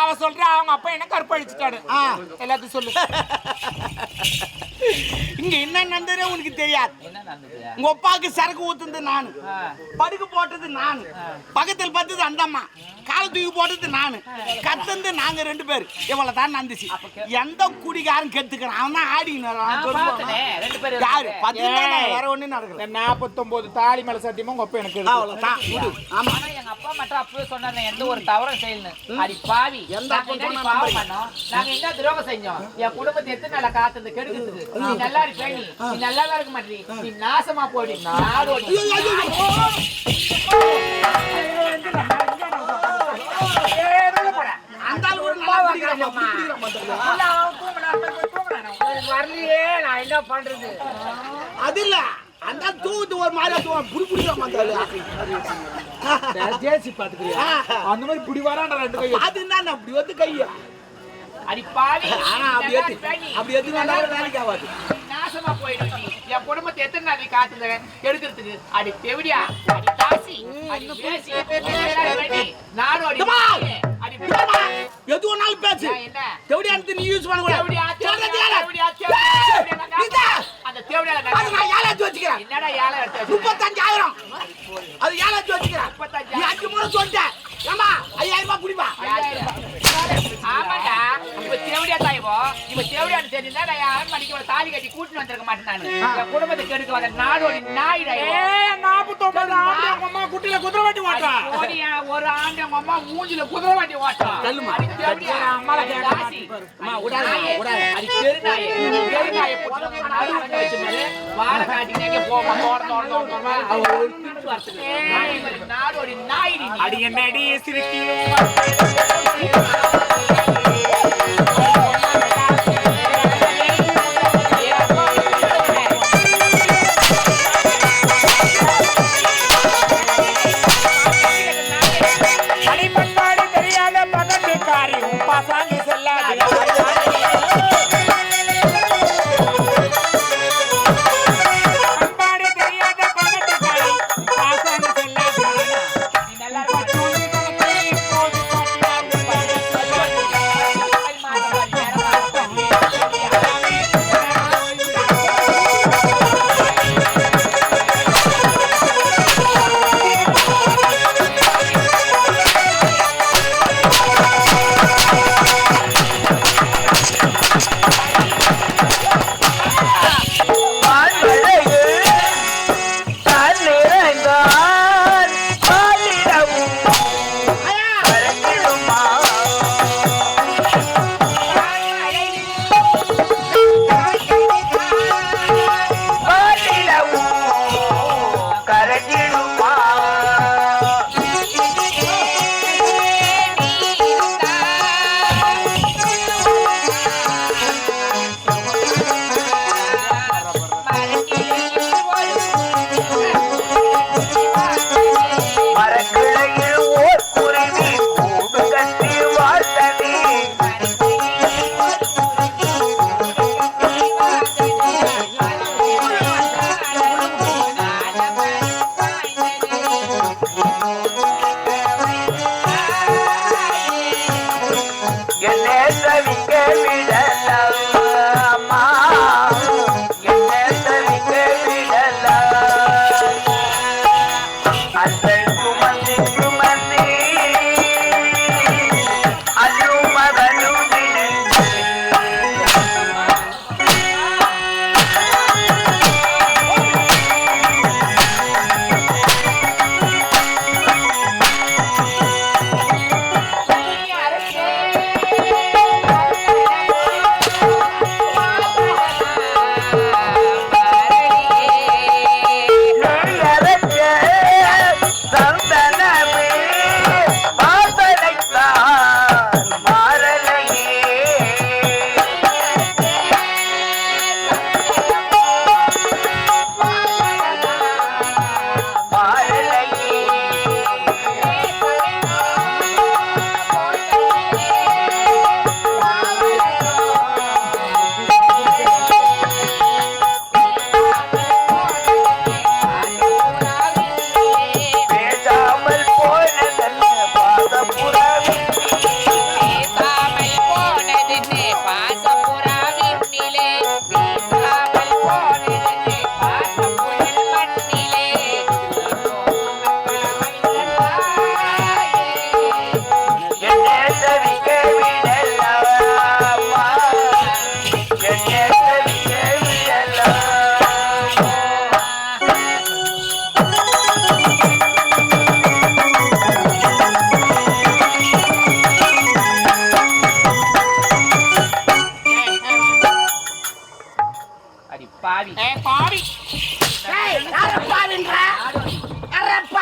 அவ சொல்றா அவங்க அப்பா என்ன கற்பழிச்சிட்டாரு. எல்லாத்தையும் சொல்லு. இங்க என்ன நடந்ததே உனக்கு தெரியாது. உங்க அப்பாவுக்கு சரக்கு ஊத்துனது நானு. படுக்க போட்டது நானு. பக்கத்தில் பார்த்தது அந்த அம்மா காலை தூக்கி போட்டது நானு. கத்தந்து நாங்க ரெண்டு பேர். இவ்வளவு தான் நடந்துச்சு எந்த குடிகாரன் கெடுத்துக்கிறான் அவன் தான் பேரும் யாரு? ஏய். வேற ஒண்ணும் நடக்கல. நாற்பத்தொன்பது தாலி மேல சத்தியமா உங்க அப்பா எனக்கு இருக்கு. அவ்வளவுதான். ஆமா எங்க அப்பா மட்டும் அப்பவே சொன்னாரு எந்த ஒரு தவறும் செய்யணும் அடி பாவி. எந்த நாங்க அப்பன் என்னடி சொன்னா பாவம் நம்புறீங்க? பண்ணோம்? நாங்க என்ன துரோகம் செஞ்சோம்? என் குடும்பத்தை எத்தனை நாளா காத்தது கெடுக்குது நீ நல்லா நீ. நீ நல்லா இருக்க மாட்டீ நீ. நாசமா போடி பாத்துக்கோ. வரலையே நான் என்ன பண்றது? அது இல்ல. அந்த தூத்து ஒரு மாதிரி தூவான் புடி. ஜேசி பாத்துக்கிறியா? அந்த மாதிரி புடி வரான்டா ரெண்டு கையும். அது என்ன அப்படி வந்து கையா? அடி பாவி. ஆனா அப்படி நீ. அப்படி வந்தாலும் வேலைக்கு ஆகாது. நாசமா போயிடும் நீ என் குடும்பத்தை எத்தனை நாள் காத்துல எடுக்கிறதுக்கு. அடி தெவிடியா அடி தாசி அடி பேசி நானும் அடி! அடி எது ஒண்ணாலும் பேசு. எடுத்து நீ யூஸ் பண்ண இதா? அந்த தேவடியால நான் ஏழாச்சு வச்சுக்கிறேன். என்னடா ஏழை? முப்பத்தஞ்சாயிரம். அது ஏழாச்சு வச்சுக்கிறேன். முப்பத்தஞ்சாயிரம். நீ அஞ்சு முறை சொல்லிட்டேன் இவ தேவடியான்னு தெரிஞ்சா நான் யாரும் மணிக்கு ஒரு தாலி கட்டி கூட்டிட்டு வந்திருக்க மாட்டேன் நானு. என் குடும்பத்துக்கு எடுக்க வந்த நாடோடி நாயிடா. நாற்பத்தொன்பது ஆண்டு உங்க அம்மா குட்டியில குதிரை வண்டி ஓட்டா ஒரு ஆண்டு உங்க அம்மா மூஞ்சில குதிரை வண்டி ஓட்டம். தள்ளுமா. அடி தேவடியா, அடி தாசி. அடி நாயே, அடி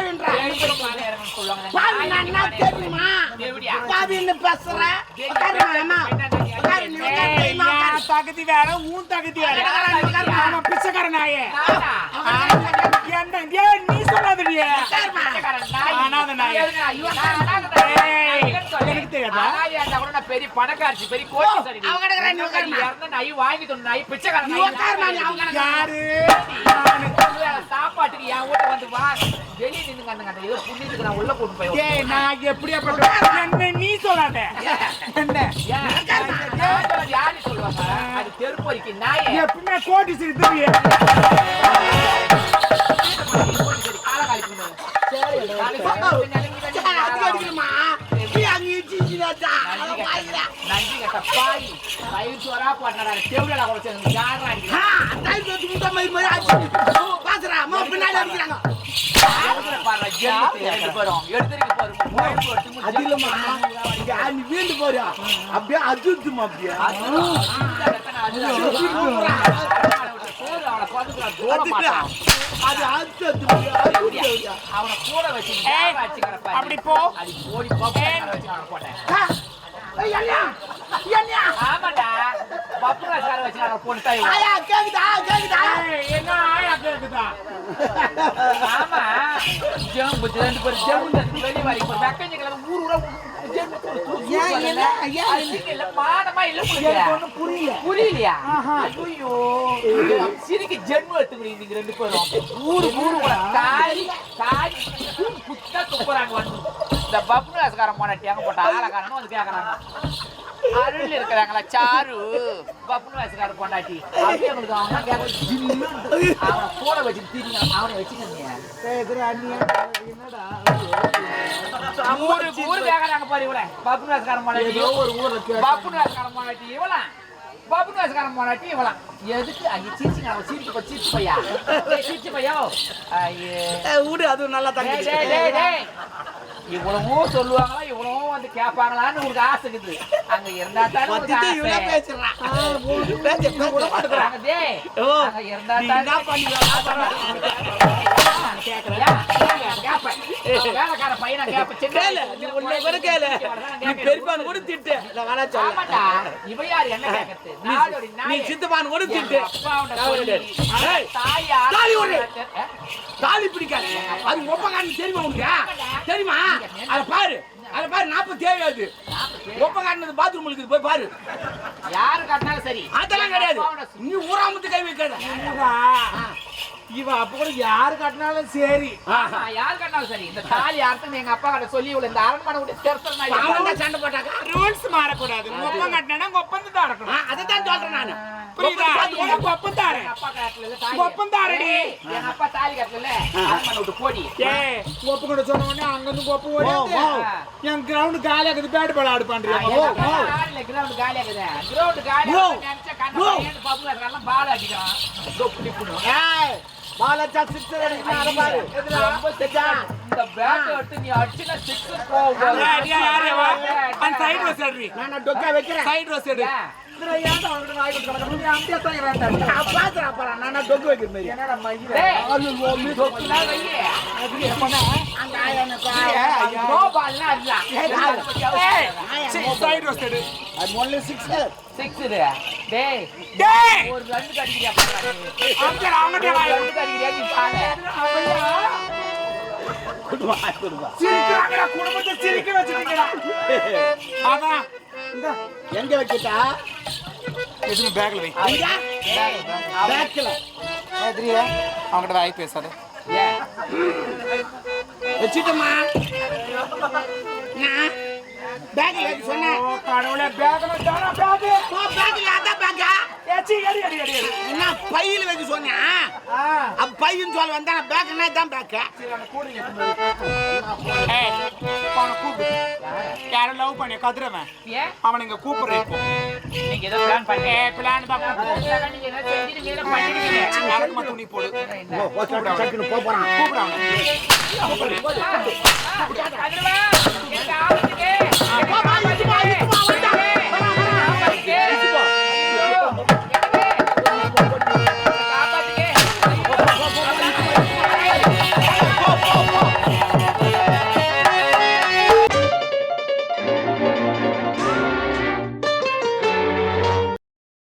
பாவின்ற? தெரியுமா? பாவின்னு பேசுற? தகுதி வேற உன் தகுதி வேற. ஆமா பிச்சைக்கார நாயே என்ன நீ சொல்லாதடியே அனாதை நாயே. பெரிய பணக்காரச்சி பெரிய கோட்டி. நாய் வாங்கி நாய் பிச்சைக்காரன். யாரு சாப்பாட்டுக்கு என் வீட்டு வந்து வா வெளியே நின்று கண்டு ஏதோ புண்ணியத்துக்கு நான் உள்ள கூட்டு போய் ஏய் நான் என்ன நீ சொல்லாத என்ன யாரு சொல்லுவாங்க அது தெருப்பொறிக்கு நாயே எப்பவுமே கோட்டி சிரித்து சரி, டைம் முட்டை மயிர் மாதிரி. பாத்துறா, அம்மா பின்னாடி அடிக்கிறாங்க. வீண்டு போறியா? அப்படியே அஜுத்துமா அப்படியே. அதுக்கு, அது அஜுத்து, அஜுத்து. அவனை கூட வச்சு ஏய், அப்படி போ. போடி போட்டேன். என்னையா? ஆமாடா. பப்புராஜ் கார வச்சு போட்டு தாய் ஆயா, கேக்குதா? கேக்குதா? என்ன ஆயா கேக்குதா? ஆமா. ஜெம் புத்தி ரெண்டு பேர் ஜெம் வெளிய வரி இப்போ வெக்கஞ்ச கிழமை ஊர் ஊரா புரியலையா? ஐயோ சிரிக்கு ஜென்மம் எடுத்துக்கிறீங்க நீங்க ரெண்டு பேரும். ஊரு ஊரு கூட தாய் தாய் துப்புறாங்க வந்து. இந்த பப்ராஸ்காரன் போனாட்டி அங்க போட்ட ஆளக்காரனும் வந்து கேக்குறாங்க. அருள் இருக்கிறாங்களா? சாரு. பப்ராஸ்காரன் பொண்டாட்டி. அப்படியே உங்களுக்கு அவங்க கேட்க அவனை கூட வச்சு தீங்க அவனை வச்சுக்கிறீங்க ஊரு ஊரு கேக்குறாங்க பாரு இவள. பப்ராஸ்காரன் பொண்டாட்டி. ஏதோ ஒரு ஊர்ல கேட்டேன். பப்புனாஸ்காரன் போனாட்டி இவலாம் பப்புனாஸ்காரன் போனாட்டி இவலாம் எதுக்கு அங்க சீச்சி நான் சீரிக்கு போய் சீச்சி பையா ஏய், சீச்சி பையோ ஐயே ஏய், விடு அது நல்லா டேய். இவ்வளவும் சொல்லுவாங்களா இவ்வளவும் வந்து கேட்பாங்களான்னு உங்களுக்கு ஆசை இருக்குது அங்க இருந்தா தானே. பேசுறான் இருந்தா தானே கூட திட்டு யாரு என்ன நீ நாயே. சித்தப்பான்னு கூட தாலி பிடிக்காது. அது ஒப்பகாரன் தெரியுமா உனக்கு? தெரியுமா? அத பாரு. அத பாரு நாற்பத்தி ஏழு அது. ஒப்பகாரன் பாத்ரூம் இருக்குது போய் பாரு. யாரு காட்டினாலும் சரி. அதெல்லாம் கிடையாது. நீ ஊராமத்து கை வைக்காத. இவ அப்ப கூட யாரு கட்டினாலும் சரி. ஆமா, யாரு காட்டினாலும் சரி. இந்த தாலி யாருன்னு எங்க அப்பா கிட்ட சொல்லி இவ்வளவு இந்த அரண்மனை விட்டு தான் சண்டை போட்டாக்கா? ரூல்ஸ் மாறக்கூடாது. ஒப்பம் கட்டினா ஒப்பந்தம் தான் இருக்கணும் அதைத்தான் சொல்றேன் நானு. புரியுதா? உனக்கு ஒப்பம் தாரேன். எங்க அப்பா காட்டல தாலி. ஒப்பம் தாரடி. ஏய், எங்க அப்பா தாலி கட்டல அரண்மனை விட்டு போடி. ஏய் ஒப்பு கூட சொன்ன உடனே அங்க இருந்து ஒப்பு ஓடி. என் கிரவுண்ட் காலி ஆகுது பேட் பால் ஆடு ground காலியா இருக்குது. ground காலியா நினைச்சா கண்ணை பப்புல ball அடிக்கிறான். பாலச்சா சிக்ஸர் அடிக்கணும் அத பாரு. ரொம்ப செட்டா. இந்த எடுத்து நீ அடிச்சினா போகும். அந்த சைடு ரோஸ் நான் டொக்கா வைக்கிறேன். சைடு ரோஸ் நான். அதை அது ஒரு பாரு. குடுவா குடுவா சிரிக்கிறாங்கடா குடும்பத்தை சிரிக்க வச்சிருக்கீங்கடா அதான் எங்க வைக்கிட்டா எதுவும் பேக்ல வை. பேக்ல அவங்ககிட்ட வாய் பேசாத? வச்சிட்டமா? நான்? பேக்ல சொன்னேன். பேக்ல பேக்ல அதான் என்ன பையில வைக்க அப்ப பையன் சொல்ல வந்தா பேக்னா தான் பேக்க ஏய் அவனை கூப்பிடு யாரும் லவ் பண்ணி கதிரவன்? அவனை இங்க கூப்பிடுறேன் பிளான். யாருக்குமா துணி போடு ஓகே சட்டுன்னு